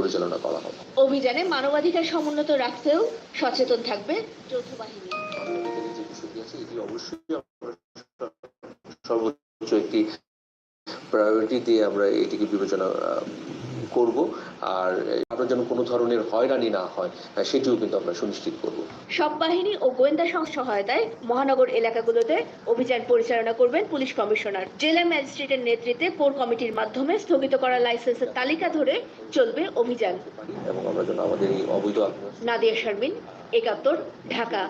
পরিচালনা করা হবে। অভিযানে মানবাধিকার সমুন্নত রাখতেও সচেতন থাকবে যৌথ বাহিনী। অবশ্যই সর্বোচ্চ একটি প্রায়োরিটি দিয়ে আমরা এটিকে বিবেচনা করব আর আমরা যেন কোনো ধরনের হয়রানি না হয় সেটিও কিন্তু আমরা সুনিশ্চিত করব। সব বাহিনী ও গোয়েন্দা সংস্থা সহায়তায় মহানগর এলাকাগুলোতে অভিযান পরিচালনা করবেন পুলিশ কমিশনার। জেলা ম্যাজিস্ট্রেটের নেতৃত্বে কোর কমিটির মাধ্যমে স্থগিত করা লাইসেন্সের তালিকা ধরে চলবে অভিযান। এবং আমরা যেন আমাদের এই অবৈধ নাদিয়া শারমিন একাত্তর ঢাকা।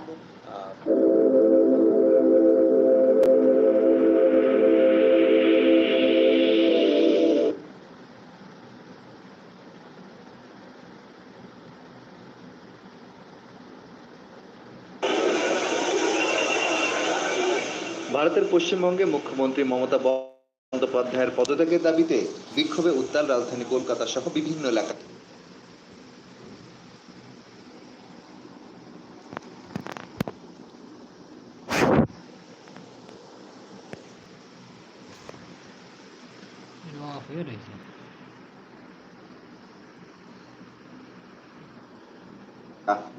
ভারতের পশ্চিমবঙ্গে মুখ্যমন্ত্রী মমতা বন্দ্যোপাধ্যায়ের পদত্যাগের দাবিতে বিক্ষোভে উত্তাল রাজধানী কলকাতা সহ বিভিন্ন এলাকা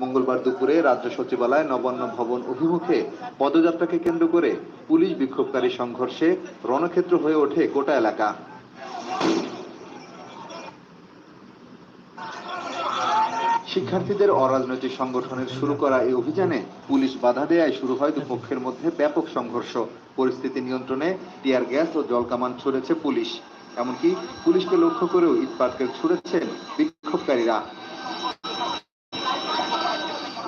মঙ্গলবার দুপুরে রাজ্য সচিবালয় নবান্ন ভবন অভিমুখে পদযাত্রাকে কেন্দ্র করে পুলিশ বিক্ষোভকারী সংঘর্ষে রণক্ষেত্র হয়ে ওঠে গোটা এলাকা। শিক্ষার্থীদের অরাজনৈতিক সংগঠনের শুরু করা এই অভিযানে পুলিশ বাধা দেয়ায় শুরু হয় দুপক্ষের মধ্যে ব্যাপক সংঘর্ষ। পরিস্থিতি নিয়ন্ত্রণে টিয়ার গ্যাস ও জলকামান ছুড়েছে পুলিশ। এমনকি পুলিশকে লক্ষ্য করেও ইট পাটকেল ছুড়েছেন বিক্ষোভকারীরা।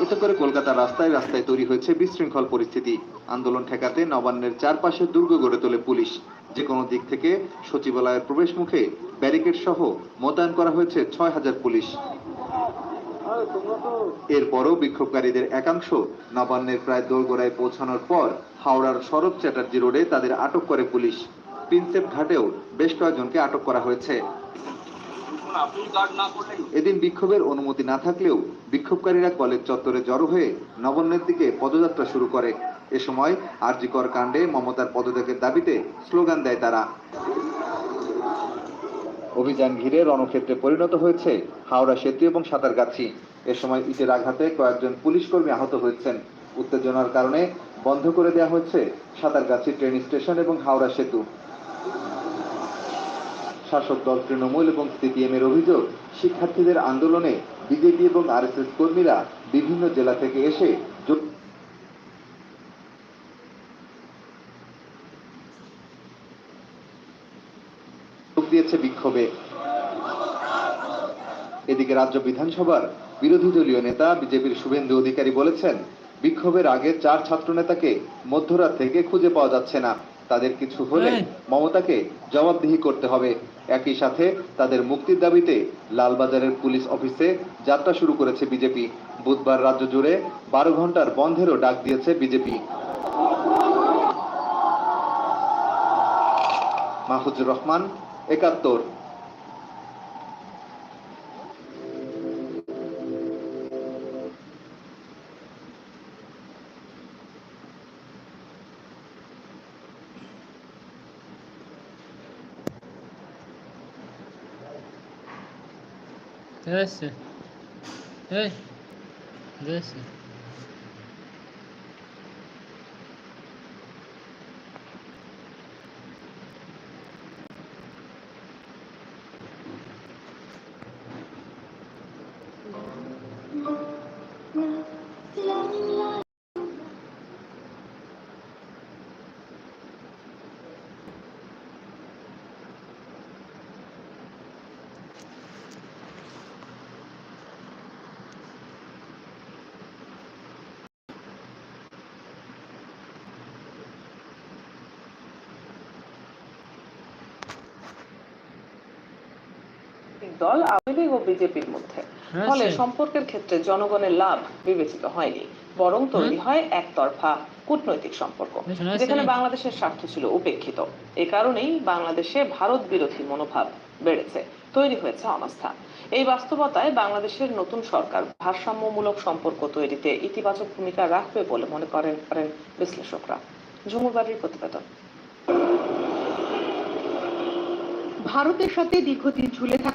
এতে করে কলকাতার রাস্তায় রাস্তায় তৈরি হয়েছে বিশৃঙ্খল পরিস্থিতি। আন্দোলন ঠেকাতে নবান্নের চারপাশে দুর্গ গড়ে তোলে পুলিশ। যে কোনো দিক থেকে সচিবালয়ের প্রবেশ মুখে ব্যারিকেড সহ মোতায়েন করা হয়েছে ছয় হাজার পুলিশ। এরপরও বিক্ষোভকারীদের একাংশ নবান্নের প্রায় দোরগোড়ায় পৌঁছানোর পর হাওড়ার শরৎ চ্যাটার্জি রোডে তাদের আটক করে পুলিশ। প্রিন্সেপ ঘাটেও বেশ কয়েকজনকে আটক করা হয়েছে। এদিন বিক্ষোভের অনুমতি না থাকলেও বিক্ষোভকারীরা কলেজ চত্বরে জড়ো হয়ে নবান্নের দিকে পদযাত্রা শুরু করে। এ সময় আরজিকর কাণ্ডে মমতার পদত্যাগের দাবিতে স্লোগান দেয় তারা। অভিযান ঘিরে রণক্ষেত্রে পরিণত হয়েছে হাওড়া সেতু এবং সাঁতারগাছি। এ সময় ইটের আঘাতে কয়েকজন পুলিশ কর্মী আহত হয়েছেন। উত্তেজনার কারণে বন্ধ করে দেওয়া হয়েছে সাঁতারগাছি ট্রেন স্টেশন এবং হাওড়া সেতু। শাসক দল তৃণমূল এবং সিপিএম এর অভিযোগ শিক্ষার্থীদের আন্দোলনে বিজেপি এবং আরএসএস কর্মীরা বিভিন্ন জেলা থেকে এসে যোগ যোগ দিয়েছে বিক্ষোভে। এদিকে রাজ্য বিধানসভার বিরোধী দলীয় নেতা বিজেপির শুভেন্দু অধিকারী বলেছেন বিক্ষোভের আগে চার ছাত্র নেতাকে মধ্যরাত থেকে খুঁজে পাওয়া যাচ্ছে না। তাদের কিছু হলে হ্যাঁ। মমতাকে জবাবদিহি করতে হবে। একই সাথে তাদের মুক্তির দাবিতে লালবাজারের পুলিশ অফিসে যাত্রা শুরু করেছে বিজেপি। বুধবার রাজ্য জুড়ে বারো ঘণ্টার বন্ধেরও ডাক দিয়েছে বিজেপি। মাহফুজুর রহমান, একাত্তর। This. This. This. দল আওয়ামী লীগ ও বিজেপির মধ্যে। হ্যাঁ, ফলে সম্পর্কের ক্ষেত্রে জনগণের লাভ বিবেচিত হয়নি বরং তৈরি হয় একতরফা কূটনৈতিক সম্পর্ক যেখানে বাংলাদেশের স্বার্থ ছিল উপেক্ষিত। এ কারণেই বাংলাদেশে ভারত বিরোধী মনোভাব বেড়েছে তৈরি হয়েছে অনাস্থা। এই বাস্তবতায় বাংলাদেশের নতুন সরকার ভারসাম্যমূলক সম্পর্ক তৈরিতে ইতিবাচক ভূমিকা রাখবে বলে মনে করেন করেন বিশ্লেষকরা। ঝুমুরবাড়ির প্রতিবেদন। ভারতের সাথে দীর্ঘদিন ঝুলে থাকা